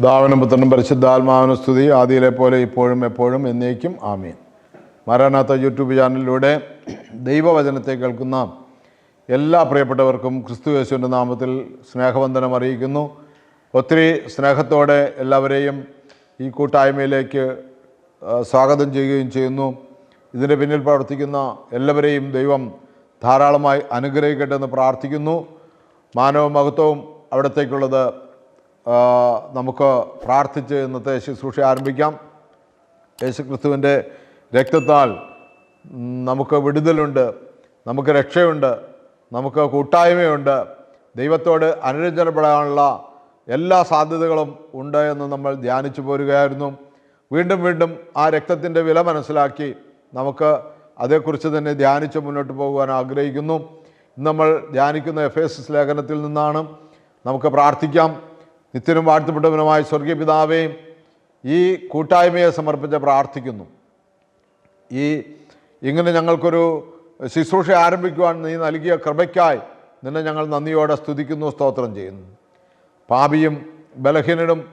ദാവനും പുത്രനും പരിശുദ്ധാത്മാവിനും സ്തുതി. ആദിയിലെ പോലെ ഇപ്പോഴും എപ്പോഴും എന്നേക്കും ആമീൻ. മാരാനാത്ത യൂട്യൂബ് ചാനലിലൂടെ ദൈവവചനത്തെ കേൾക്കുന്ന എല്ലാ പ്രിയപ്പെട്ടവർക്കും ക്രിസ്തു യേശുവിന്റെ നാമത്തിൽ സ്നേഹവന്ദനം അറിയിക്കുന്നു. ഒത്തിരി സ്നേഹത്തോടെ എല്ലാവരെയും ഈ കൂട്ടായ്മയിലേക്ക് സ്വാഗതം ചെയ്യുകയും ചെയ്യുന്നു. ഇതിന്റെ പിന്നിൽ പ്രവർത്തിക്കുന്ന എല്ലാവരെയും ദൈവം ധാരാളമായി അനുഗ്രഹിക്കട്ടെ എന്ന് പ്രാർത്ഥിക്കുന്നു. മാനവ മഹത്വവും അവിടത്തേക്കുള്ളത് നമുക്ക് പ്രാർത്ഥിച്ച് ഇന്നത്തെ ശുശ്രൂഷ ആരംഭിക്കാം. യേശുക്രിസ്തുവിന്റെ രക്തത്താൽ നമുക്ക് വിടുതലുണ്ട് നമുക്ക് രക്ഷയുണ്ട് നമുക്ക് കൂട്ടായ്മയുണ്ട്. ദൈവത്തോട് അനുരഞ്ജനപ്പെടാനുള്ള എല്ലാ സാധ്യതകളും ഉണ്ട് എന്ന് നമ്മൾ ധ്യാനിച്ചു പോരുകയായിരുന്നു. വീണ്ടും വീണ്ടും ആ രക്തത്തിന്റെ വില മനസ്സിലാക്കി നമുക്ക് അതേക്കുറിച്ച് തന്നെ ധ്യാനിച്ച് മുന്നോട്ട് പോകുവാൻ ആഗ്രഹിക്കുന്നു. നമ്മൾ ധ്യാനിക്കുന്ന എഫ് എസ് ലേഖനത്തിൽ നിന്നാണ് നമുക്ക് പ്രാർത്ഥിക്കാം. നിത്യനും വാഴ്ത്തപ്പെട്ടവനുമായ സ്വർഗീയ പിതാവേ ഈ കൂട്ടായ്മയെ സമർപ്പിച്ച് പ്രാർത്ഥിക്കുന്നു. ഈ ഇങ്ങനെ ഞങ്ങൾക്കൊരു ശുശ്രൂഷ ആരംഭിക്കുവാൻ നീ നൽകിയ കൃപയ്ക്കായി നിന്നെ ഞങ്ങൾ നന്ദിയോടെ സ്തുതിക്കുന്നു സ്തോത്രം ചെയ്യുന്നു. പാപിയും ബലഹീനനും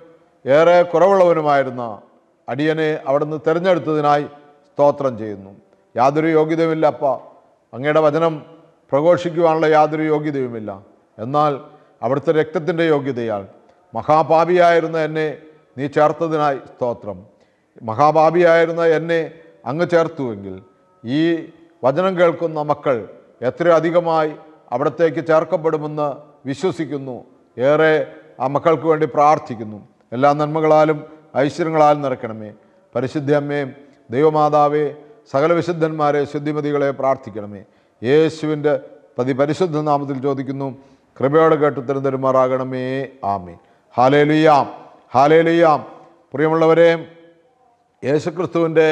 ഏറെ കുറവുള്ളവനുമായിരുന്ന അടിയനെ അവിടുന്ന് തിരഞ്ഞെടുത്തതിനായി സ്തോത്രം ചെയ്യുന്നു. യാതൊരു യോഗ്യതയുമില്ല അപ്പ. അങ്ങയുടെ വചനം പ്രഘോഷിക്കുവാനുള്ള യാതൊരു യോഗ്യതയുമില്ല. എന്നാൽ അവിടുത്തെ രക്തത്തിന്റെ യോഗ്യതയാൽ മഹാപാപിയായിരുന്ന എന്നെ നീ ചേർത്തതിനായി സ്തോത്രം. മഹാപാപിയായിരുന്ന എന്നെ അങ്ങ് ചേർത്തുവെങ്കിൽ ഈ വചനം കേൾക്കുന്ന മക്കൾ എത്ര അധികമായി അവിടത്തേക്ക് ചേർക്കപ്പെടുമെന്ന് വിശ്വസിക്കുന്നു. ഏറെ ആ മക്കൾക്ക് വേണ്ടി പ്രാർത്ഥിക്കുന്നു. എല്ലാ നന്മകളാലും ഐശ്വര്യങ്ങളാലും നിറയ്ക്കണമേ. പരിശുദ്ധ അമ്മയും ദൈവമാതാവേ സകല വിശുദ്ധന്മാരെ ശുദ്ധിമതികളെ പ്രാർത്ഥിക്കണമേ. യേശുവിന്റെ പതി പരിശുദ്ധ നാമത്തിൽ ചോദിക്കുന്നു. കൃപയോടെ കേട്ട് ഉത്തരം തരുമാറാകണമേ. ആമേ ഹാലേലുയാം ഹാലേലുയാം. പ്രിയമുള്ളവരെ യേശുക്രിസ്തുവിന്റെ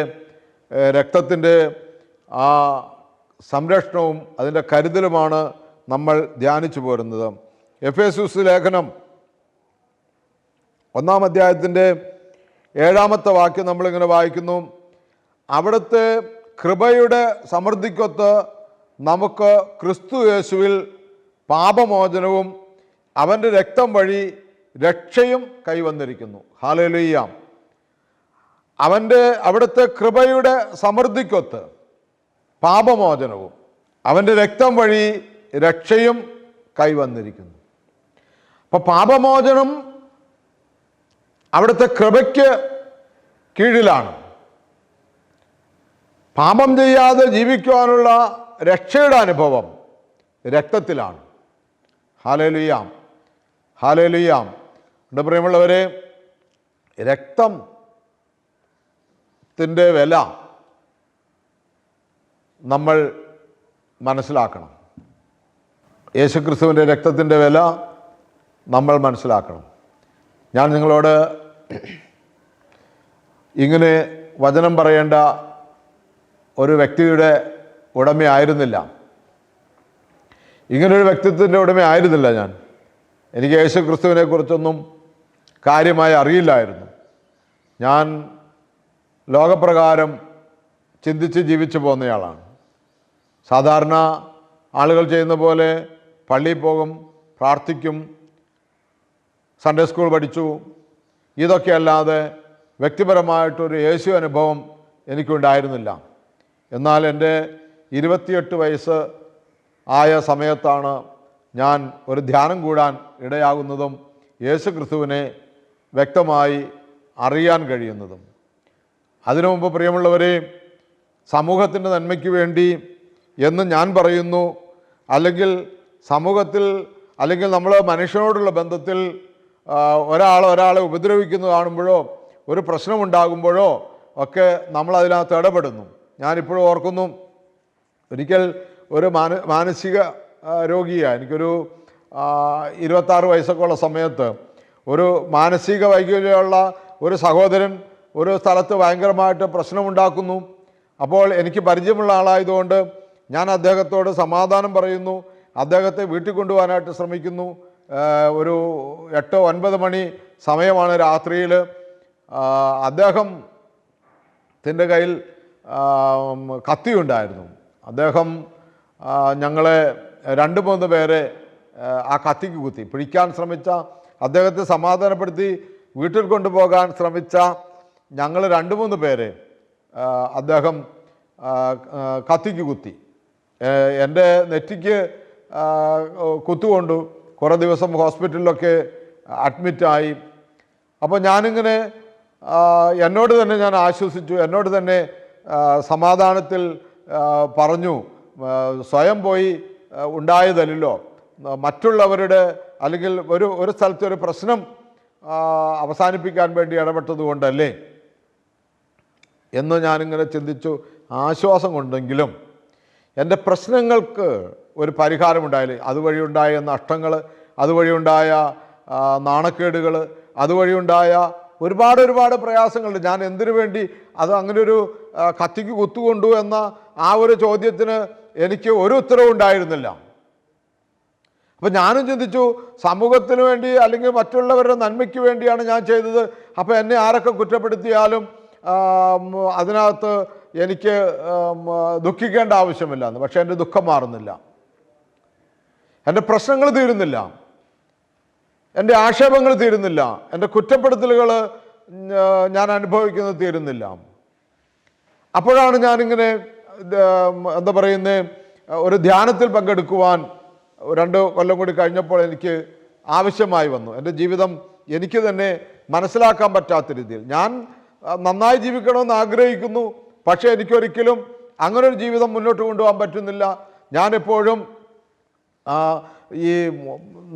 രക്തത്തിന്റെ ആ സംരക്ഷണവും അതിന്റെ കരുതലുമാണ് നമ്മൾ ധ്യാനിച്ചു പോരുന്നത്. എഫ് എസ് ലേഖനം ഒന്നാം അധ്യായത്തിന്റെ ഏഴാമത്തെ വാക്യം നമ്മളിങ്ങനെ വായിക്കുന്നു. അവിടുത്തെ കൃപയുടെ സമൃദ്ധിക്കൊത്ത് നമുക്ക് ക്രിസ്തു യേശുവിൽ പാപമോചനവും അവന്റെ രക്തം വഴി രക്ഷയും കൈവന്നിരിക്കുന്നു. ഹാലലുയ്യാം അവന്റെ അവിടുത്തെ കൃപയുടെ സമൃദ്ധിക്കൊത്ത് പാപമോചനവും അവന്റെ രക്തം വഴി രക്ഷയും കൈവന്നിരിക്കുന്നു. അപ്പോൾ പാപമോചനം അവിടുത്തെ കൃപയ്ക്ക് കീഴിലാണ്. പാപം ചെയ്യാതെ ജീവിക്കുവാനുള്ള രക്ഷയുടെ അനുഭവം രക്തത്തിലാണ്. ഹാലലുയ്യാം ഹാലേലുയ്യാം എന്റെ പ്രിയമുള്ളവരെ രക്തം ത്തിന്റെ വില നമ്മൾ മനസ്സിലാക്കണം. യേശുക്രിസ്തുവിന്റെ രക്തത്തിന്റെ വില നമ്മൾ മനസ്സിലാക്കണം. ഞാൻ നിങ്ങളോട് ഇങ്ങനെ വചനം പറയേണ്ട ഒരു വ്യക്തിയുടെ ഉടമയായിരുന്നില്ല ഇങ്ങനൊരു വ്യക്തിത്വത്തിന്റെ ഉടമയായിരുന്നില്ല ഞാൻ. എനിക്ക് യേശു ക്രിസ്തുവിനെ കുറിച്ചൊന്നും കാര്യമായി അറിയില്ലായിരുന്നു. ഞാൻ ലോകപ്രകാരം ചിന്തിച്ച് ജീവിച്ചു പോകുന്നയാളാണ്. സാധാരണ ആളുകൾ ചെയ്യുന്ന പോലെ പള്ളിയിൽ പോകും പ്രാർത്ഥിക്കും സൺഡേ സ്കൂൾ പഠിച്ചു. ഇതൊക്കെ അല്ലാതെ വ്യക്തിപരമായിട്ടൊരു യേശു അനുഭവം എനിക്കുണ്ടായിരുന്നില്ല. എന്നാൽ എന്റെ ഇരുപത്തിയെട്ട് വയസ്സ് ആയ സമയത്താണ് ഞാൻ ഒരു ധ്യാനം കൂടാൻ ഇടയാകുന്നതും യേശു ക്രിസ്തുവിനെ വ്യക്തമായി അറിയാൻ കഴിയുന്നതും. അതിനു മുമ്പ് പ്രിയമുള്ളവരെ സമൂഹത്തിന്റെ നന്മയ്ക്ക് വേണ്ടി എന്ന് ഞാൻ പറയുന്നു അല്ലെങ്കിൽ സമൂഹത്തിൽ അല്ലെങ്കിൽ നമ്മൾ മനുഷ്യനോടുള്ള ബന്ധത്തിൽ ഒരാൾ ഒരാളെ ഉപദ്രവിക്കുന്നു കാണുമ്പോഴോ ഒരു പ്രശ്നമുണ്ടാകുമ്പോഴോ ഒക്കെ നമ്മൾ അതിനകത്ത് ഇടപെടുന്നു. ഞാനിപ്പോഴും ഓർക്കുന്നു ഒരിക്കൽ ഒരു മാന മാനസിക രോഗിയാണ് എനിക്കൊരു ഇരുപത്താറ് വയസ്സൊക്കെ ഉള്ള സമയത്ത് ഒരു മാനസിക വൈകല്യമുള്ള ഒരു സഹോദരൻ ഒരു സ്ഥലത്ത് ഭയങ്കരമായിട്ട് പ്രശ്നമുണ്ടാക്കുന്നു. അപ്പോൾ എനിക്ക് പരിചയമുള്ള ആളായതുകൊണ്ട് ഞാൻ അദ്ദേഹത്തോട് സമാധാനം പറയുന്നു. അദ്ദേഹത്തെ വീട്ടിൽ കൊണ്ടുപോകാനായിട്ട് ശ്രമിക്കുന്നു. ഒരു എട്ടോ ഒൻപത് മണി സമയമാണ് രാത്രിയിൽ. അദ്ദേഹം ത്തിന്റെ കയ്യിൽ കത്തിയുണ്ടായിരുന്നു. അദ്ദേഹം ഞങ്ങളെ രണ്ട് മൂന്ന് പേരെ ആ, കത്തിക്ക് കുത്തി. പിടിക്കാൻ ശ്രമിച്ച അദ്ദേഹത്തെ സമാധാനപ്പെടുത്തി വീട്ടിൽ കൊണ്ടുപോകാൻ ശ്രമിച്ച ഞങ്ങൾ രണ്ട് മൂന്ന് പേരെ അദ്ദേഹം കത്തിക്ക് കുത്തി. എന്റെ നെറ്റിക്ക് കുത്തുകൊണ്ടു കുറേ ദിവസം ഹോസ്പിറ്റലിലൊക്കെ അഡ്മിറ്റായി. അപ്പോൾ ഞാനിങ്ങനെ എന്നോട് തന്നെ ഞാൻ ആശ്വസിച്ചു. എന്നോട് തന്നെ സമാധാനത്തിൽ പറഞ്ഞു സ്വയം പോയി ഉണ്ടായതല്ലോ. മറ്റുള്ളവരുടെ അല്ലെങ്കിൽ ഒരു ഒരു സ്ഥലത്തെ ഒരു പ്രശ്നം അവസാനിപ്പിക്കാൻ വേണ്ടി ഇടപെട്ടത് കൊണ്ടല്ലേ? എന്ന് ഞാനിങ്ങനെ ചിന്തിച്ചു. ആശ്വാസം കൊണ്ടെങ്കിലും എന്റെ പ്രശ്നങ്ങൾക്ക് ഒരു പരിഹാരമുണ്ടായാലേ അതുവഴി ഉണ്ടായ നഷ്ടങ്ങൾ അതുവഴി ഉണ്ടായ ആ, നാണക്കേടുകൾ അതുവഴി ഉണ്ടായ ഒരുപാട് ഒരുപാട് പ്രയാസങ്ങളുണ്ട്. ഞാൻ എന്തിനു വേണ്ടി അത് അങ്ങനെ ഒരു കത്തിക്ക് കുത്തുകൊണ്ടു എന്ന ആ ഒരു ചോദ്യത്തിന് എനിക്ക് ഒരു ഉത്തരവും ഉണ്ടായിരുന്നില്ല. അപ്പം ഞാനും ചിന്തിച്ചു സമൂഹത്തിന് വേണ്ടി അല്ലെങ്കിൽ മറ്റുള്ളവരുടെ നന്മയ്ക്ക് വേണ്ടിയാണ് ഞാൻ ചെയ്തത്. അപ്പോൾ എന്നെ ആരൊക്കെ കുറ്റപ്പെടുത്തിയാലും അതിനകത്ത് എനിക്ക് ദുഃഖിക്കേണ്ട ആവശ്യമില്ല എന്ന്. പക്ഷേ എന്റെ ദുഃഖം മാറുന്നില്ല. എന്റെ പ്രശ്നങ്ങൾ തീരുന്നില്ല. എന്റെ ആക്ഷേപങ്ങൾ തീരുന്നില്ല. എന്റെ കുറ്റപ്പെടുത്തലുകൾ ഞാൻ അനുഭവിക്കുന്നത് തീരുന്നില്ല. അപ്പോഴാണ് ഞാനിങ്ങനെ എന്താ പറയുന്നത് ഒരു ധ്യാനത്തിൽ പങ്കെടുക്കുവാൻ രണ്ട് കൊല്ലം കൂടി കഴിഞ്ഞപ്പോൾ എനിക്ക് ആവശ്യമായി വന്നു. എന്റെ ജീവിതം എനിക്ക് തന്നെ മനസ്സിലാക്കാൻ പറ്റാത്ത രീതിയിൽ. ഞാൻ നന്നായി ജീവിക്കണമെന്ന് ആഗ്രഹിക്കുന്നു. പക്ഷേ എനിക്കൊരിക്കലും അങ്ങനെ ഒരു ജീവിതം മുന്നോട്ട് കൊണ്ടുപോകാൻ പറ്റുന്നില്ല. ഞാനെപ്പോഴും ഈ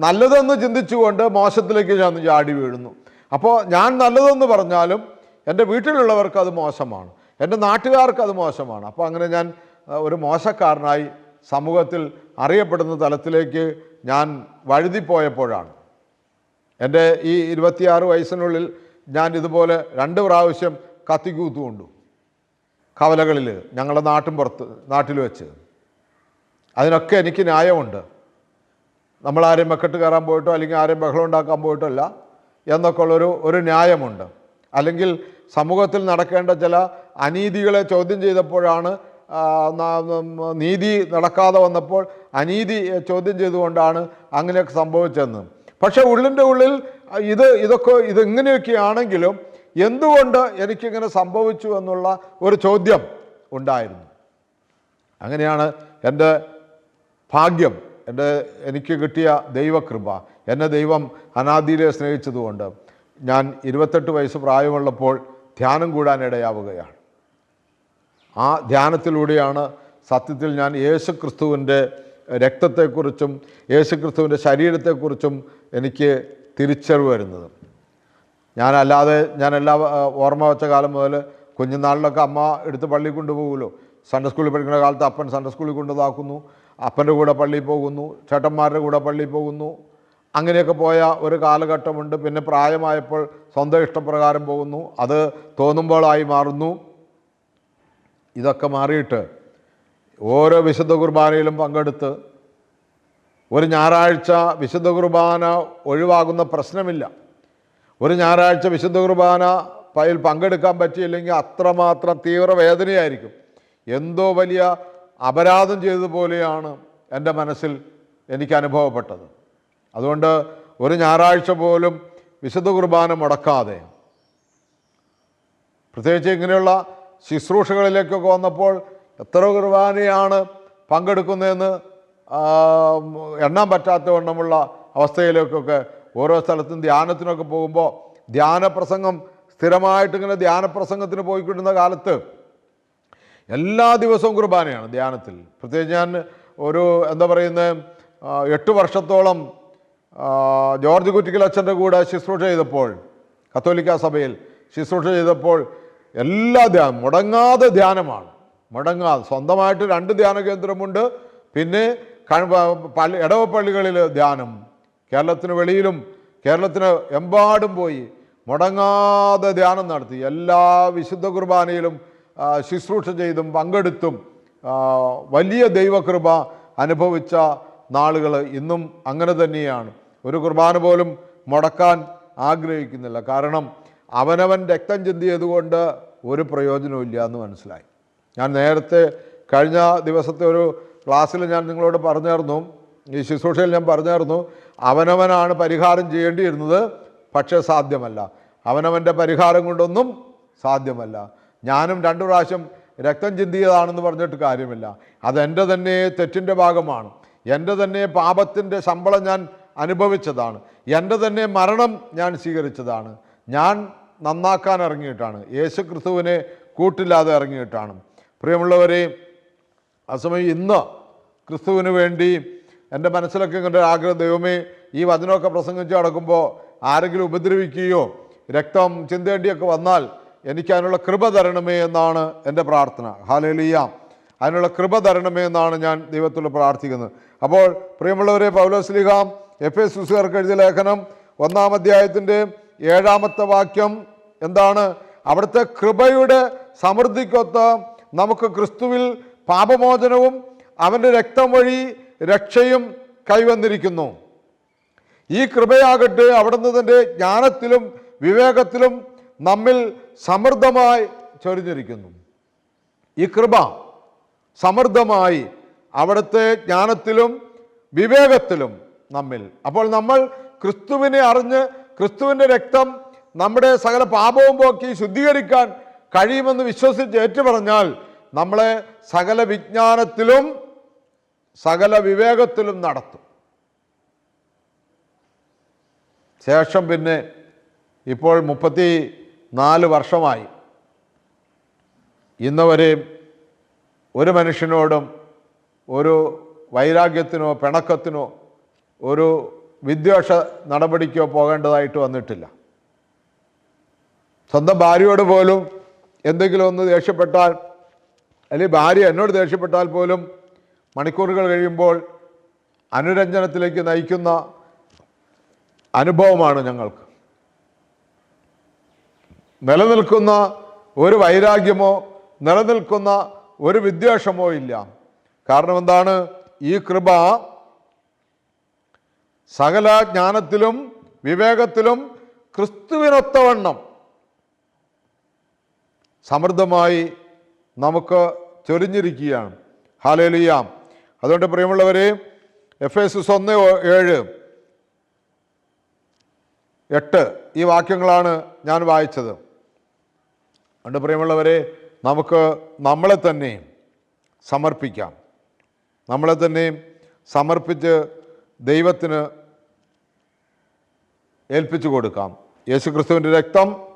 നല്ലതെന്ന് ചിന്തിച്ചുകൊണ്ട് മോശത്തിലേക്ക് ഞാൻ ചാടി വീഴുന്നു. അപ്പോൾ ഞാൻ നല്ലതെന്ന് പറഞ്ഞാലും എന്റെ വീട്ടിലുള്ളവർക്ക് അത് മോശമാണ്. എന്റെ നാട്ടുകാർക്ക് അത് മോശമാണ്. അപ്പോൾ അങ്ങനെ ഞാൻ ഒരു മോശക്കാരനായി സമൂഹത്തിൽ അറിയപ്പെടുന്ന തലത്തിലേക്ക് ഞാൻ വഴുതിപ്പോയപ്പോഴാണ്. എന്റെ ഈ ഇരുപത്തിയാറ് വയസ്സിനുള്ളിൽ ഞാൻ ഇതുപോലെ രണ്ട് പ്രാവശ്യം കത്തിക്കൂത്തു കൊണ്ടു കവലകളിൽ ഞങ്ങളുടെ നാട്ടിൻ പുറത്ത് നാട്ടിൽ വെച്ച്. അതിനൊക്കെ എനിക്ക് ന്യായമുണ്ട്. നമ്മൾ ആരെയും മെക്കെട്ട് കയറാൻ പോയിട്ടോ അല്ലെങ്കിൽ ആരെയും ബഹളം ഉണ്ടാക്കാൻ പോയിട്ടോ അല്ല എന്നൊക്കെ ഉള്ളൊരു ഒരു ന്യായമുണ്ട്. അല്ലെങ്കിൽ സമൂഹത്തിൽ നടക്കേണ്ട ചില അനീതികളെ ചോദ്യം ചെയ്തപ്പോഴാണ് നീതി നടക്കാതെ വന്നപ്പോൾ അനീതി ചോദ്യം ചെയ്തുകൊണ്ടാണ് അങ്ങനെയൊക്കെ സംഭവിച്ചതെന്ന്. പക്ഷേ ഉള്ളിന്റെ ഉള്ളിൽ ഇത് ഇതൊക്കെ ഇതെങ്ങനെയൊക്കെ ആണെങ്കിലും എന്തുകൊണ്ട് എനിക്കിങ്ങനെ സംഭവിച്ചു എന്നുള്ള ഒരു ചോദ്യം ഉണ്ടായിരുന്നു. അങ്ങനെയാണ് എന്റെ ഭാഗ്യം എന്റെ എനിക്ക് കിട്ടിയ ദൈവകൃപ എന്നെ ദൈവം അനാദിയിലെ സ്നേഹിച്ചതുകൊണ്ട് ഞാൻ ഇരുപത്തെട്ട് വയസ്സ് പ്രായമുള്ളപ്പോൾ ധ്യാനം കൂടാൻ ഇടയാവുകയാണ് ആ ധ്യാനത്തിലൂടെയാണ് സത്യത്തിൽ ഞാൻ യേശു ക്രിസ്തുവിന്റെ രക്തത്തെക്കുറിച്ചും യേശു ക്രിസ്തുവിന്റെ ശരീരത്തെക്കുറിച്ചും എനിക്ക് തിരിച്ചറിവ് വരുന്നത്. ഞാനല്ലാതെ ഞാനെല്ലാ ഓർമ്മ വെച്ച കാലം മുതൽ കുഞ്ഞുനാളിലൊക്കെ അമ്മ എടുത്ത് പള്ളിയിൽ കൊണ്ടുപോകുമല്ലോ. സൺഡേ സ്കൂളിൽ പഠിക്കുന്ന കാലത്ത് അപ്പൻ സൺഡേ സ്കൂളിൽ കൊണ്ടുതാക്കുന്നു അപ്പന്റെ കൂടെ പള്ളിയിൽ പോകുന്നു. ചേട്ടന്മാരുടെ കൂടെ പള്ളിയിൽ പോകുന്നു. അങ്ങനെയൊക്കെ പോയ ഒരു കാലഘട്ടമുണ്ട്. പിന്നെ പ്രായമായപ്പോൾ സ്വന്തം ഇഷ്ടപ്രകാരം പോകുന്നു. അത് തോന്നുമ്പോളായി മാറുന്നു. ഇതൊക്കെ മാറിയിട്ട് ഓരോ വിശുദ്ധ കുർബാനയിലും പങ്കെടുത്ത് ഒരു ഞായറാഴ്ച വിശുദ്ധ കുർബാന ഒഴിവാകുന്ന പ്രശ്നമില്ല. ഒരു ഞായറാഴ്ച വിശുദ്ധ കുർബാന പയിൽ പങ്കെടുക്കാൻ പറ്റിയില്ലെങ്കിൽ അത്രമാത്രം തീവ്രവേദനയായിരിക്കും. എന്തോ വലിയ അപരാധം ചെയ്തതുപോലെയാണ് എന്റെ മനസ്സിൽ എനിക്ക് അനുഭവപ്പെട്ടത്. അതുകൊണ്ട് ഒരു ഞായറാഴ്ച പോലും വിശുദ്ധ കുർബാന മുടക്കാതെ. പ്രത്യേകിച്ച് ഇങ്ങനെയുള്ള ശുശ്രൂഷകളിലേക്കൊക്കെ വന്നപ്പോൾ എത്ര കുർബാനയാണ് പങ്കെടുക്കുന്നതെന്ന് എണ്ണാൻ പറ്റാത്ത വണ്ണമുള്ള അവസ്ഥയിലേക്കൊക്കെ ഓരോ സ്ഥലത്തും ധ്യാനത്തിനൊക്കെ പോകുമ്പോൾ ധ്യാനപ്രസംഗം സ്ഥിരമായിട്ട് ഇങ്ങനെ ധ്യാനപ്രസംഗത്തിന് പോയിക്കൊണ്ടിരുന്ന കാലത്ത് എല്ലാ ദിവസവും കുർബാനയാണ് ധ്യാനത്തിൽ. പ്രത്യേകിച്ച് ഞാൻ ഒരു എന്താ പറയുന്നത് എട്ട് വർഷത്തോളം ജോർജ് കുറ്റിക്കൽ അച്ഛന്റെ കൂടെ ശുശ്രൂഷ ചെയ്തപ്പോൾ കത്തോലിക്ക സഭയിൽ ശുശ്രൂഷ ചെയ്തപ്പോൾ എല്ലാ ധ്യാനം മുടങ്ങാതെ ധ്യാനമാണ്. മുടങ്ങാതെ സ്വന്തമായിട്ട് രണ്ട് ധ്യാന കേന്ദ്രമുണ്ട്. പിന്നെ പള്ളി പള്ളി ഇടവപ്പള്ളികളിൽ ധ്യാനം കേരളത്തിന് വെളിയിലും കേരളത്തിന് എമ്പാടും പോയി മുടങ്ങാതെ ധ്യാനം നടത്തി. എല്ലാ വിശുദ്ധ കുർബാനയിലും ശുശ്രൂഷ ചെയ്തും പങ്കെടുത്തും വലിയ ദൈവകൃപ അനുഭവിച്ച നാളുകൾ ഇന്നും അങ്ങനെ തന്നെയാണ്. ഒരു കുർബാന പോലും മുടക്കാൻ ആഗ്രഹിക്കുന്നില്ല. കാരണം അവനവൻ രക്തം ചിന്തിയതുകൊണ്ട് ഒരു പ്രയോജനവും ഇല്ല എന്ന് മനസ്സിലായി. ഞാൻ നേരത്തെ കഴിഞ്ഞ ദിവസത്തെ ഒരു ക്ലാസ്സിൽ ഞാൻ നിങ്ങളോട് പറഞ്ഞായിരുന്നു ഈ ശുശ്രൂഷയിൽ ഞാൻ പറഞ്ഞായിരുന്നു അവനവനാണ് പരിഹാരം ചെയ്യേണ്ടിയിരുന്നത് പക്ഷേ സാധ്യമല്ല. അവനവന്റെ പരിഹാരം കൊണ്ടൊന്നും സാധ്യമല്ല. ഞാനും രണ്ടു പ്രാവശ്യം രക്തം ചിന്തിയതാണെന്ന് പറഞ്ഞിട്ട് കാര്യമില്ല. അതെന്റെ തന്നെ തെറ്റിന്റെ ഭാഗമാണ്. എന്റെ തന്നെ പാപത്തിന്റെ ശമ്പളം ഞാൻ അനുഭവിച്ചതാണ്. എന്റെ തന്നെ മരണം ഞാൻ സ്വീകരിച്ചതാണ്. ഞാൻ നന്നാക്കാൻ ഇറങ്ങിയിട്ടാണ്. യേശു ക്രിസ്തുവിനെ കൂട്ടില്ലാതെ ഇറങ്ങിയിട്ടാണ്. പ്രിയമുള്ളവരെ അസമയം ഇന്ന് ക്രിസ്തുവിന് വേണ്ടി എന്റെ മനസ്സിലൊക്കെ ഒരു ആഗ്രഹം ദൈവമേ ഈ വചനമൊക്കെ പ്രസംഗിച്ച് നടക്കുമ്പോൾ ആരെങ്കിലും ഉപദ്രവിക്കുകയോ രക്തം ചിന്തേണ്ടിയൊക്കെ വന്നാൽ എനിക്ക് അതിനുള്ള കൃപ തരണമേ എന്നാണ് എന്റെ പ്രാർത്ഥന. ഹാലേലിയ അതിനുള്ള കൃപ തരണമേ എന്നാണ് ഞാൻ ദൈവത്തോട് പ്രാർത്ഥിക്കുന്നത്. അപ്പോൾ പ്രിയമുള്ളവരെ പൗലോസ്ലിഹാം എഫ് എസ് സുസുകാർക്ക് എഴുതിയ ലേഖനം ഒന്നാം അധ്യായത്തിന്റെ ഏഴാമത്തെ വാക്യം എന്താണ്? അവിടുത്തെ കൃപയുടെ സമൃദ്ധിക്കൊത്ത് നമുക്ക് ക്രിസ്തുവിൽ പാപമോചനവും അവന്റെ രക്തം വഴി രക്ഷയും കൈവന്നിരിക്കുന്നു. ഈ കൃപയാകട്ടെ അവിടുന്ന് തന്റെ ജ്ഞാനത്തിലും വിവേകത്തിലും നമ്മിൽ സമൃദ്ധമായി ചൊരിഞ്ഞിരിക്കുന്നു. ഈ കൃപ സമൃദ്ധമായി അവിടുത്തെ ജ്ഞാനത്തിലും വിവേകത്തിലും നമ്മിൽ. അപ്പോൾ നമ്മൾ ക്രിസ്തുവിനെ അറിഞ്ഞ് ക്രിസ്തുവിന്റെ രക്തം നമ്മുടെ സകല പാപവും പോക്കി ശുദ്ധീകരിക്കാൻ കഴിയുമെന്ന് വിശ്വസിച്ച് ഏറ്റുപറഞ്ഞാൽ നമ്മളെ സകല വിജ്ഞാനത്തിലും സകല വിവേകത്തിലും നടത്തും. ശേഷം പിന്നെ ഇപ്പോൾ മുപ്പത്തി നാല് വർഷമായി ഇന്നവരെയും ഒരു മനുഷ്യനോടും ഒരു വൈരാഗ്യത്തിനോ പിണക്കത്തിനോ ഒരു വിദ്വേഷ നടപടിക്കോ പോകേണ്ടതായിട്ട് വന്നിട്ടില്ല. സ്വന്തം ഭാര്യയോട് പോലും എന്തെങ്കിലും ഒന്ന് ദേഷ്യപ്പെട്ടാൽ അല്ലെങ്കിൽ ഭാര്യ എന്നോട് ദേഷ്യപ്പെട്ടാൽ പോലും മണിക്കൂറുകൾ കഴിയുമ്പോൾ അനുരഞ്ജനത്തിലേക്ക് നയിക്കുന്ന അനുഭവമാണ് ഞങ്ങൾക്ക്. നിലനിൽക്കുന്ന ഒരു വൈരാഗ്യമോ നിലനിൽക്കുന്ന ഒരു വിദ്വേഷമോ ഇല്ല. കാരണം എന്താണ്? ഈ കൃപ സകല ജ്ഞാനത്തിലും വിവേകത്തിലും ക്രിസ്തുവിനൊത്തവണ്ണം സമൃദ്ധമായി നമുക്ക് ചൊരിഞ്ഞിരിക്കുകയാണ് ഹാലേലിയാം അതുകൊണ്ട് പ്രിയമുള്ളവരെ എഫ് എസ് എസ് ഒന്ന് ഏഴ് എട്ട് ഈ വാക്യങ്ങളാണ് ഞാൻ വായിച്ചത്. അതുകൊണ്ട് പ്രിയമുള്ളവരെ നമുക്ക് നമ്മളെ തന്നെ സമർപ്പിക്കാം. നമ്മളെ തന്നെ സമർപ്പിച്ച് ദൈവത്തിന് ഏൽപ്പിച്ചു കൊടുക്കാം. യേശുക്രിസ്തുവിന്റെ രക്തം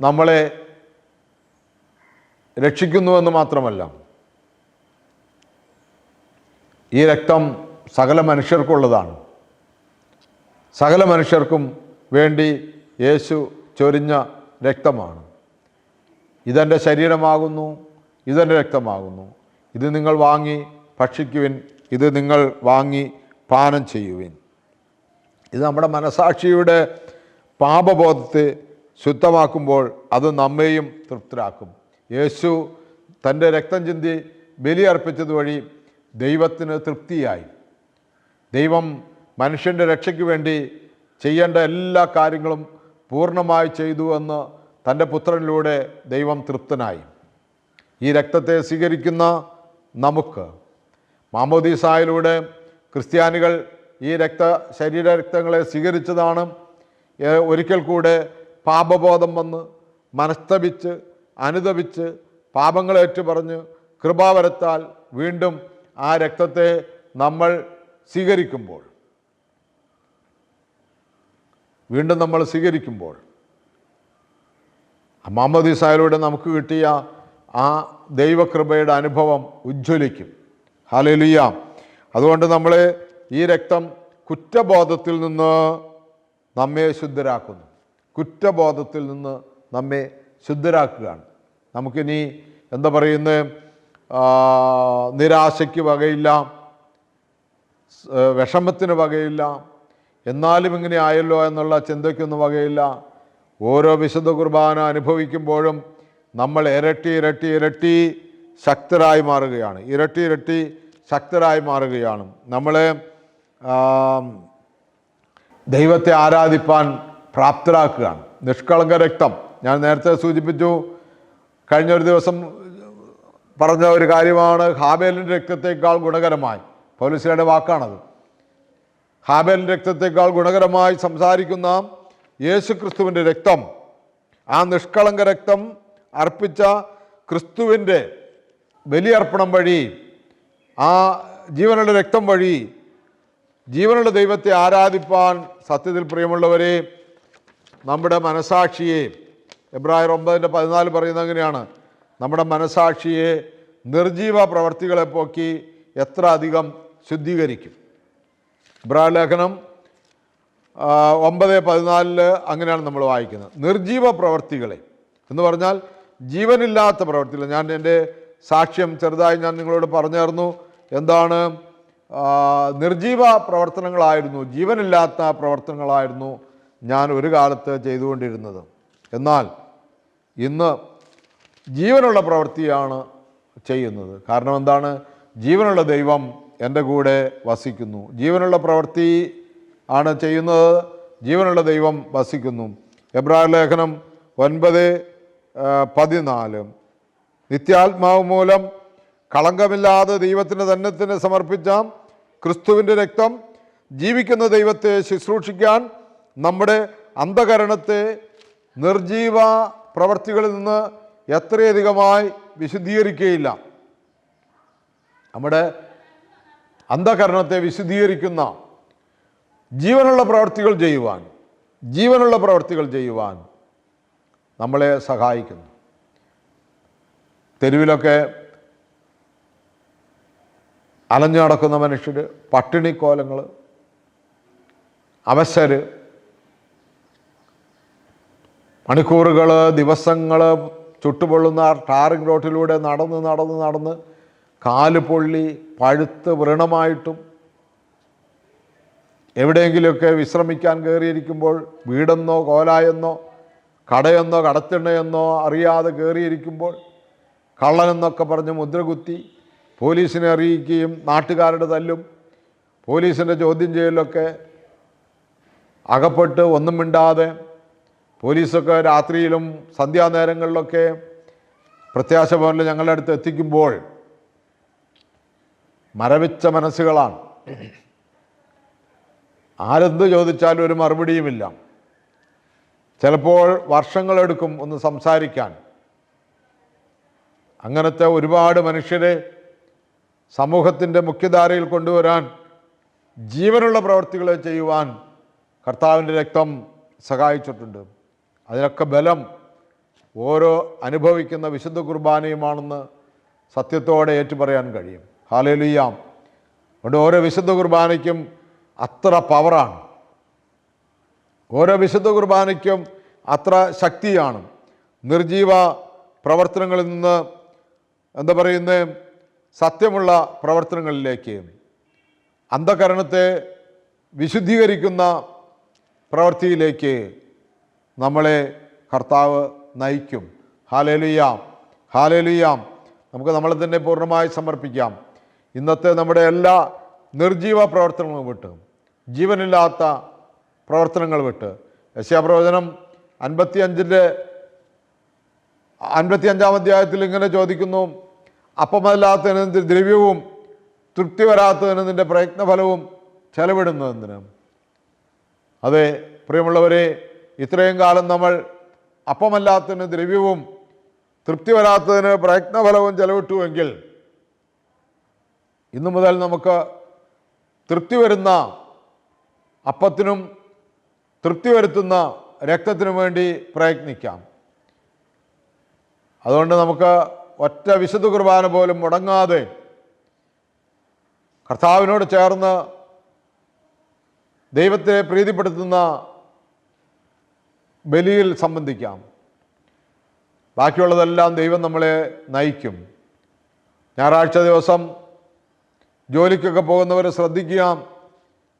നമ്മളെ രക്ഷിക്കുന്നുവെന്ന് മാത്രമല്ല ഈ രക്തം സകല മനുഷ്യർക്കുള്ളതാണ്. സകല മനുഷ്യർക്കും വേണ്ടി യേശു ചൊരിഞ്ഞ രക്തമാണ്. ഇതെന്റെ ശരീരമാകുന്നു ഇതെന്റെ രക്തമാകുന്നു. ഇത് നിങ്ങൾ വാങ്ങി ഭക്ഷിക്കുവിൻ ഇത് നിങ്ങൾ വാങ്ങി പാനം ചെയ്യുവിൻ. ഇത് നമ്മുടെ മനസാക്ഷിയുടെ പാപബോധത്തെ ശുദ്ധമാക്കുമ്പോൾ അത് നമ്മെയും തൃപ്തരാക്കും. യേശു തന്റെ രക്തം ചിന്തി ബലിയർപ്പിച്ചത് വഴി ദൈവത്തിന് തൃപ്തിയായി. ദൈവം മനുഷ്യന്റെ രക്ഷയ്ക്ക് വേണ്ടി ചെയ്യേണ്ട എല്ലാ കാര്യങ്ങളും പൂർണമായി ചെയ്തു എന്ന് തന്റെ പുത്രനിലൂടെ ദൈവം തൃപ്തനായി. ഈ രക്തത്തെ സ്വീകരിക്കുന്ന നമുക്ക് മാമോദീസായിലൂടെ ക്രിസ്ത്യാനികൾ ഈ രക്ത ശരീര രക്തങ്ങളെ സ്വീകരിച്ചതാണ് ഒരിക്കൽ കൂടെ പാപബോധം വന്ന് മനസ്തപിച്ച് അനുതപിച്ച് പാപങ്ങളേറ്റു പറഞ്ഞ് കൃപാവരത്താൽ വീണ്ടും ആ രക്തത്തെ നമ്മൾ സ്വീകരിക്കുമ്പോൾ വീണ്ടും നമ്മൾ സ്വീകരിക്കുമ്പോൾ അമ്മാമദീസായിലൂടെ നമുക്ക് കിട്ടിയ ആ ദൈവകൃപയുടെ അനുഭവം ഉജ്ജ്വലിക്കും. ഹാലലുയ്യ അതുകൊണ്ട് നമ്മൾ ഈ രക്തം കുറ്റബോധത്തിൽ നിന്ന് നമ്മെ ശുദ്ധരാക്കുന്നു. കുറ്റബോധത്തിൽ നിന്ന് നമ്മെ ശുദ്ധരാക്കുകയാണ്. നമുക്കിനി എന്താ പറയുന്നത് നിരാശയ്ക്ക് വകയില്ല വിഷമത്തിന് വകയില്ല എന്നാലും ഇങ്ങനെ ആയല്ലോ എന്നുള്ള ചിന്തയ്ക്കൊന്നും വകയില്ല. ഓരോ വിശുദ്ധ കുർബാന അനുഭവിക്കുമ്പോഴും നമ്മൾ ഇരട്ടി ഇരട്ടി ഇരട്ടി ശക്തരായി മാറുകയാണ്. ഇരട്ടി ഇരട്ടി ശക്തരായി മാറുകയാണ്. നമ്മളെ ദൈവത്തെ ആരാധിപ്പാൻ പ്രാപ്തരാക്കുകയാണ്. നിഷ്കളങ്ക രക്തം. ഞാൻ നേരത്തെ സൂചിപ്പിച്ചു കഴിഞ്ഞ ഒരു ദിവസം പറഞ്ഞ ഒരു കാര്യമാണ് ഹാബേലിന്റെ രക്തത്തേക്കാൾ ഗുണകരമായി. പൗലിസയുടെ വാക്കാണത്. ഹാബേലിന്റെ രക്തത്തേക്കാൾ ഗുണകരമായി സംസാരിക്കുന്ന യേശു ക്രിസ്തുവിന്റെ രക്തം ആ നിഷ്കളങ്ക രക്തം അർപ്പിച്ച ക്രിസ്തുവിന്റെ ബലിയർപ്പണം വഴി ആ ജീവനുള്ള രക്തം വഴി ജീവനുള്ള ദൈവത്തെ ആരാധിപ്പാൻ സത്യത്തിൽ പ്രിയമുള്ളവരെ നമ്മുടെ മനസാക്ഷിയെ എബ്രായർ ഒമ്പതിന്റെ പതിനാല് പറയുന്നത് അങ്ങനെയാണ്. നമ്മുടെ മനസാക്ഷിയെ നിർജീവ പ്രവർത്തികളെ പോക്കി എത്ര അധികം ശുദ്ധീകരിക്കും. എബ്രായ ലേഖനം ഒമ്പത് പതിനാലിൽ അങ്ങനെയാണ് നമ്മൾ വായിക്കുന്നത്. നിർജീവ പ്രവർത്തികളെ എന്ന് പറഞ്ഞാൽ ജീവനില്ലാത്ത പ്രവർത്തികൾ ഞാൻ എന്റെ സാക്ഷ്യം ചെറുതായി ഞാൻ നിങ്ങളോട് പറഞ്ഞായിരുന്നു. എന്താണ്? നിർജീവ പ്രവർത്തനങ്ങളായിരുന്നു. ജീവനില്ലാത്ത പ്രവർത്തനങ്ങളായിരുന്നു. ഞാൻ ഒരു കാലത്ത് ചെയ്തുകൊണ്ടിരുന്നത്. എന്നാൽ ഇന്ന് ജീവനുള്ള പ്രവൃത്തിയാണ് ചെയ്യുന്നത്. കാരണം എന്താണ്? ജീവനുള്ള ദൈവം എന്റെ കൂടെ വസിക്കുന്നു. ജീവനുള്ള പ്രവൃത്തി ആണ് ചെയ്യുന്നത്. ജീവനുള്ള ദൈവം വസിക്കുന്നു. എബ്രാഹിം ലേഖനം ഒൻപത് പതിനാല്. നിത്യാത്മാവ് മൂലം കളങ്കമില്ലാതെ ദൈവത്തിന് തന്നെ സമർപ്പിച്ച ക്രിസ്തുവിന്റെ രക്തം ജീവിക്കുന്ന ദൈവത്തെ ശുശ്രൂഷിക്കാൻ നമ്മുടെ അന്ധകരണത്തെ നിർജീവ പ്രവർത്തികളിൽ നിന്ന് എത്രയധികമായി വിശുദ്ധീകരിക്കുകയില്ല. നമ്മുടെ അന്ധകരണത്തെ വിശുദ്ധീകരിക്കുന്ന ജീവനുള്ള പ്രവർത്തികൾ ചെയ്യുവാൻ ജീവനുള്ള പ്രവർത്തികൾ ചെയ്യുവാൻ നമ്മളെ സഹായിക്കുന്നു. തെരുവിലൊക്കെ അലഞ്ഞു നടക്കുന്ന മനുഷ്യർ പട്ടിണിക്കോലങ്ങൾ അവശര് മണിക്കൂറുകൾ ദിവസങ്ങൾ ചുട്ടുപൊള്ളുന്ന ആ ടാറിംഗ് റോട്ടിലൂടെ നടന്ന് നടന്ന് നടന്ന് കാൽ പൊള്ളി പഴുത്ത് വ്രണമായിട്ടും എവിടെയെങ്കിലുമൊക്കെ വിശ്രമിക്കാൻ കയറിയിരിക്കുമ്പോൾ വീടെന്നോ കോലായെന്നോ കടയെന്നോ കടത്തിണ്ണയെന്നോ അറിയാതെ കയറിയിരിക്കുമ്പോൾ കള്ളനെന്നൊക്കെ പറഞ്ഞ് മുദ്രകുത്തി പോലീസിനെ അറിയിക്കുകയും നാട്ടുകാരുടെ തല്ലും പോലീസിന്റെ ചോദ്യം ചെയ്യലൊക്കെ അകപ്പെട്ട് ഒന്നും മിണ്ടാതെ പോലീസൊക്കെ രാത്രിയിലും സന്ധ്യാനേരങ്ങളിലൊക്കെ പ്രത്യാശ ഭവനിൽ ഞങ്ങളുടെ അടുത്ത് എത്തിക്കുമ്പോൾ മരവിച്ച മനസ്സുകളാണ്. ആരെന്ത് ചോദിച്ചാലും ഒരു മറുപടിയുമില്ല. ചിലപ്പോൾ വർഷങ്ങളെടുക്കും ഒന്ന് സംസാരിക്കാൻ. അങ്ങനത്തെ ഒരുപാട് മനുഷ്യരെ സമൂഹത്തിന്റെ മുഖ്യധാരയിൽ കൊണ്ടുവരാൻ ജീവനുള്ള പ്രവർത്തികളെ ചെയ്യുവാൻ കർത്താവിന്റെ രക്തം സഹായിച്ചിട്ടുണ്ട്. അതിനൊക്കെ ബലം ഓരോ അനുഭവിക്കുന്ന വിശുദ്ധ കുർബാനയുമാണെന്ന് സത്യത്തോടെ ഏറ്റുപറയാൻ കഴിയും. ഹാലേലുയാം അതുകൊണ്ട് ഓരോ വിശുദ്ധ കുർബാനയ്ക്കും അത്ര പവറാണ്. ഓരോ വിശുദ്ധ കുർബാനയ്ക്കും അത്ര ശക്തിയാണ്. നിർജീവ പ്രവർത്തനങ്ങളിൽ നിന്ന് എന്താ പറയുന്നത് സത്യമുള്ള പ്രവർത്തനങ്ങളിലേക്ക്. അന്ധകരണത്തെ വിശുദ്ധീകരിക്കുന്ന പ്രവൃത്തിയിലേക്ക് നമ്മളെ കർത്താവ് നയിക്കും. ഹാലേലുയാം ഹാലേലുയാം നമുക്ക് നമ്മളെ തന്നെ പൂർണമായി സമർപ്പിക്കാം. ഇന്നത്തെ നമ്മുടെ എല്ലാ നിർജീവ പ്രവർത്തനങ്ങളും വിട്ട് ജീവനില്ലാത്ത പ്രവർത്തനങ്ങൾ വിട്ട് യശാപ്രവചനം അൻപത്തി അഞ്ചിന്റെ അൻപത്തി അഞ്ചാം അധ്യായത്തിൽ ഇങ്ങനെ ചോദിക്കുന്നു അപ്പമല്ലാത്തതിന് ദ്രവ്യവും തൃപ്തി വരാത്തതിന് നിന്റെ പ്രയത്നഫലവും ചെലവിടുന്നതിന് അതെ പ്രിയമുള്ളവരെ ഇത്രയും കാലം നമ്മൾ അപ്പമല്ലാത്തതിന് ദ്രവ്യവും തൃപ്തി വരാത്തതിന് പ്രയത്നഫലവും ചെലവിട്ടുവെങ്കിൽ ഇന്നു മുതൽ നമുക്ക് തൃപ്തി വരുന്ന അപ്പത്തിനും തൃപ്തി വരുത്തുന്ന രക്തത്തിനും വേണ്ടി പ്രയത്നിക്കാം. അതുകൊണ്ട് നമുക്ക് ഒറ്റ വിശുദ്ധ കുർബാന പോലും മുടങ്ങാതെ കർത്താവിനോട് ചേർന്ന് ദൈവത്തെ പ്രീതിപ്പെടുത്തുന്ന ബലിയിൽ സംബന്ധിക്കാം. ബാക്കിയുള്ളതെല്ലാം ദൈവം നമ്മളെ നയിക്കും. ഞായറാഴ്ച ദിവസം ജോലിക്കൊക്കെ പോകുന്നവർ ശ്രദ്ധിക്കുക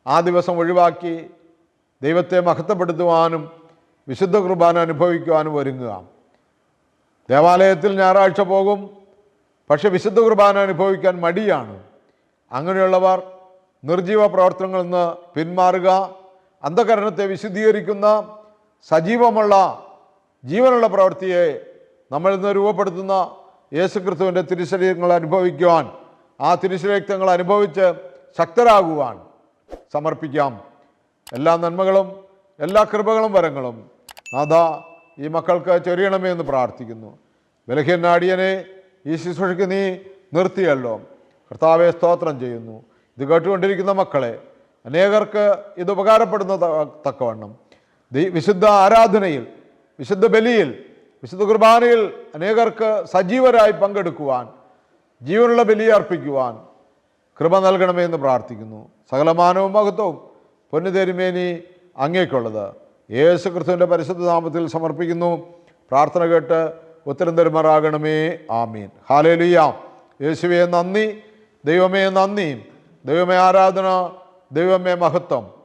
ആ ദിവസം ഒഴിവാക്കി ദൈവത്തെ മഹത്വപ്പെടുത്തുവാനും വിശുദ്ധ കുർബാന അനുഭവിക്കുവാനും ഒരുങ്ങുക. ദേവാലയത്തിൽ ഞായറാഴ്ച പോകും പക്ഷെ വിശുദ്ധ കുർബാന അനുഭവിക്കാൻ മടിയാണ്. അങ്ങനെയുള്ളവർ നിർജീവ പ്രവർത്തനങ്ങളിൽ നിന്ന് പിന്മാറുക അന്ധകരണത്തെ വിശുദ്ധീകരിക്കുന്ന സജീവമുള്ള ജീവനുള്ള പ്രവൃത്തിയെ നമ്മൾ ഇന്ന് രൂപപ്പെടുത്തുന്ന യേശുക്രിസ്തുവിന്റെ തിരുശരീരങ്ങൾ അനുഭവിക്കുവാൻ ആ തിരുശരീരങ്ങൾ അനുഭവിച്ച് ശക്തരാകുവാൻ സമർപ്പിക്കാം. എല്ലാ നന്മകളും എല്ലാ കൃപകളും വരങ്ങളും നാഥ ഈ മക്കൾക്ക് ചൊരിയണമേ എന്ന് പ്രാർത്ഥിക്കുന്നു. ബലഹീനാടിയനെ ഈ ശുശ്രൂഷയ്ക്ക് നീ നിർത്തിയല്ലോ. കർത്താവെ സ്തോത്രം ചെയ്യുന്നു. ഇത് കേട്ടുകൊണ്ടിരിക്കുന്ന മക്കളെ അനേകർക്ക് ഇത് ഉപകാരപ്പെടുന്ന തക്കവണ്ണം. വിശുദ്ധ ആരാധനയിൽ വിശുദ്ധ ബലിയിൽ വിശുദ്ധ കുർബാനയിൽ അനേകർക്ക് സജീവരായി പങ്കെടുക്കുവാൻ ജീവനുള്ള ബലി അർപ്പിക്കുവാൻ കൃപ നൽകണമെന്ന് പ്രാർത്ഥിക്കുന്നു. സകലമാനവും മഹത്വവും പൊന്നുതേരുമേനി അങ്ങേക്കുള്ളത്. യേശു ക്രിസ്തുവിന്റെ പരിശുദ്ധ നാമത്തിൽ സമർപ്പിക്കുന്നു. പ്രാർത്ഥന കേട്ട് ഉത്തരം തരുമാറാകണമേ. ആമീൻ. ഹാലേലുയാം. യേശുവേ നന്ദി. ദൈവമേ നന്ദി. ദൈവമേ ആരാധന. ദൈവമേ മഹത്വം.